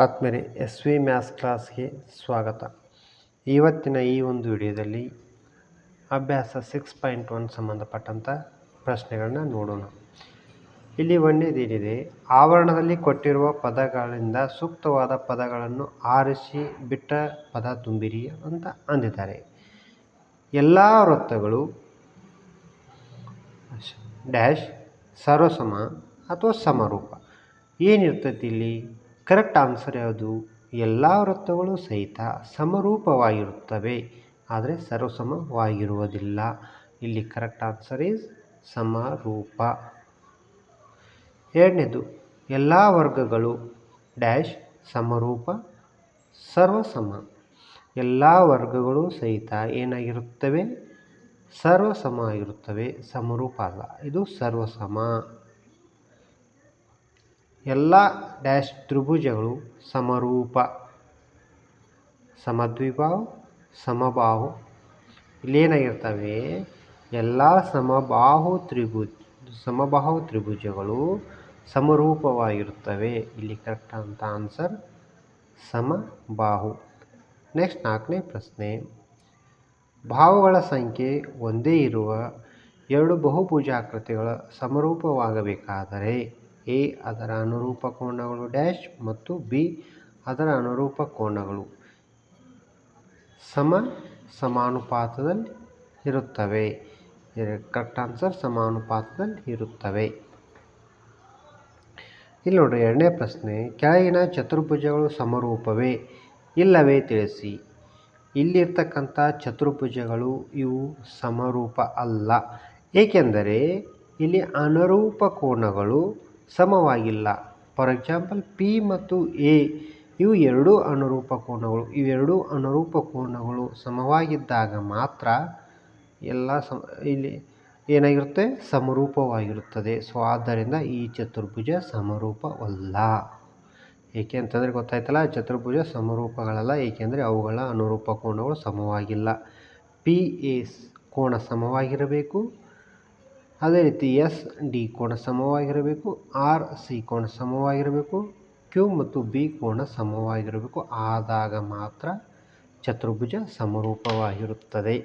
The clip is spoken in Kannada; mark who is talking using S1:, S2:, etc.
S1: ಆತ್ಮೀಯರೇ ಎಸ್ ವಿ ಮ್ಯಾಥ್ಸ್ ಕ್ಲಾಸ್ಗೆ ಸ್ವಾಗತ. ಇವತ್ತಿನ ಈ ಒಂದು ವಿಡಿಯೋದಲ್ಲಿ ಅಭ್ಯಾಸ ಸಿಕ್ಸ್ ಪಾಯಿಂಟ್ ಒನ್ ಸಂಬಂಧಪಟ್ಟಂಥ ಪ್ರಶ್ನೆಗಳನ್ನ ನೋಡೋಣ. ಇಲ್ಲಿ ಒಂದೇದೇನಿದೆ ಆವರಣದಲ್ಲಿ ಕೊಟ್ಟಿರುವ ಪದಗಳಿಂದ ಸೂಕ್ತವಾದ ಪದಗಳನ್ನು ಆರಿಸಿ ಬಿಟ್ಟ ಪದ ತುಂಬಿರಿ ಅಂತ ಅಂದಿದ್ದಾರೆ. ಎಲ್ಲ ವೃತ್ತಗಳು ಡ್ಯಾಶ್, ಸರ್ವಸಮ ಅಥವಾ ಸಮರೂಪ ಏನಿರ್ತೈತಿ ಇಲ್ಲಿ? ಕರೆಕ್ಟ್ ಆನ್ಸರ್ ಯಾವುದು? ಎಲ್ಲ ವೃತ್ತಗಳು ಸಹಿತ ಸಮರೂಪವಾಗಿರುತ್ತವೆ, ಆದರೆ ಸರ್ವಸಮವಾಗಿರುವುದಿಲ್ಲ. ಇಲ್ಲಿ ಕರೆಕ್ಟ್ ಆನ್ಸರ್ ಈಸ್ ಸಮರೂಪ. ಎರಡನೇದು, ಎಲ್ಲ ವರ್ಗಗಳು ಡ್ಯಾಶ್ ಸಮರೂಪ, ಸರ್ವಸಮ. ಎಲ್ಲ ವರ್ಗಗಳು ಸಹಿತ ಏನಾಗಿರುತ್ತವೆ? ಸರ್ವಸಮ ಆಗಿರುತ್ತವೆ, ಸಮರೂಪ ಅಲ್ಲ, ಇದು ಸರ್ವಸಮ. ಎಲ್ಲ ಡ್ಯಾಶ್ ತ್ರಿಭುಜಗಳು ಸಮರೂಪ, ಸಮದ್ವಿಭಾವ, ಸಮಬಾಹು. ಇಲ್ಲೇನಾಗಿರ್ತವೆ ಎಲ್ಲ ಸಮಬಾಹು ತ್ರಿಭುಜ ಸಮಬಾಹು ತ್ರಿಭುಜಗಳು ಸಮರೂಪವಾಗಿರುತ್ತವೆ. ಇಲ್ಲಿ ಕರೆಕ್ಟ್ ಅಂತ ಆನ್ಸರ್ ಸಮಬಾಹು. ನೆಕ್ಸ್ಟ್ ನಾಲ್ಕನೇ ಪ್ರಶ್ನೆ. ಭಾವಗಳ ಸಂಖ್ಯೆ ಒಂದೇ ಇರುವ ಎರಡು ಬಹುಭುಜಾಕೃತಿಗಳ ಸಮರೂಪವಾಗಬೇಕಾದರೆ ಎ ಅದರ ಅನುರೂಪ ಕೋನಗಳು ಡ್ಯಾಶ್ ಮತ್ತು ಬಿ ಅದರ ಅನುರೂಪ ಕೋನಗಳು ಸಮ ಸಮಾನುಪಾತದಲ್ಲಿ ಇರುತ್ತವೆ. ಕರೆಕ್ಟ್ ಆನ್ಸರ್ ಸಮಾನುಪಾತದಲ್ಲಿ ಇರುತ್ತವೆ. ಇಲ್ಲಿ ನೋಡಿ ಎರಡನೇ ಪ್ರಶ್ನೆ, ಕೆಳಗಿನ ಚತುರ್ಭುಜಗಳು ಸಮರೂಪವೇ? ಇಲ್ಲವೇ ತಿಳಿಸಿ. ಇಲ್ಲಿರ್ತಕ್ಕಂಥ ಚತುರ್ಭುಜಗಳು ಇವು ಸಮರೂಪ ಅಲ್ಲ. ಏಕೆಂದರೆ ಇಲ್ಲಿ ಅನುರೂಪ ಕೋನಗಳು ಸಮವಾಗಿಲ್ಲ. ಫಾರ್ ಎಕ್ಸಾಂಪಲ್ ಪಿ ಮತ್ತು ಎ ಇವು ಎರಡೂ ಅನುರೂಪ ಕೋನಗಳು. ಇವೆರಡೂ ಅನುರೂಪ ಕೋನಗಳು ಸಮವಾಗಿದ್ದಾಗ ಮಾತ್ರ ಎಲ್ಲ ಸಮ, ಇಲ್ಲಿ ಏನಾಗಿರುತ್ತೆ? ಸಮರೂಪವಾಗಿರುತ್ತದೆ. ಸೊ ಆದ್ದರಿಂದ ಈ ಚತುರ್ಭುಜ ಸಮರೂಪವಲ್ಲ. ಏಕೆ ಅಂತಂದರೆ ಗೊತ್ತಾಯ್ತಲ್ಲ, ಚತುರ್ಭುಜ ಸಮರೂಪಗಳಲ್ಲ. ಏಕೆಂದರೆ ಅವುಗಳ ಅನುರೂಪ ಕೋನಗಳು ಸಮವಾಗಿಲ್ಲ. ಪಿ ಎ ಕೋನ ಸಮವಾಗಿರಬೇಕು. ಅದೇ ರೀತಿ ಎಸ್, ಡಿ ಕೋಣ ಸಮವಾಗಿರಬೇಕು, ಆರ್, ಸಿ ಕೋಣ ಸಮವಾಗಿರಬೇಕು, ಕ್ಯೂ ಮತ್ತು ಬಿ ಕೋಣ ಸಮವಾಗಿರಬೇಕು. ಆದಾಗ ಮಾತ್ರ ಚತುರ್ಭುಜ ಸಮರೂಪವಾಗಿರುತ್ತದೆ.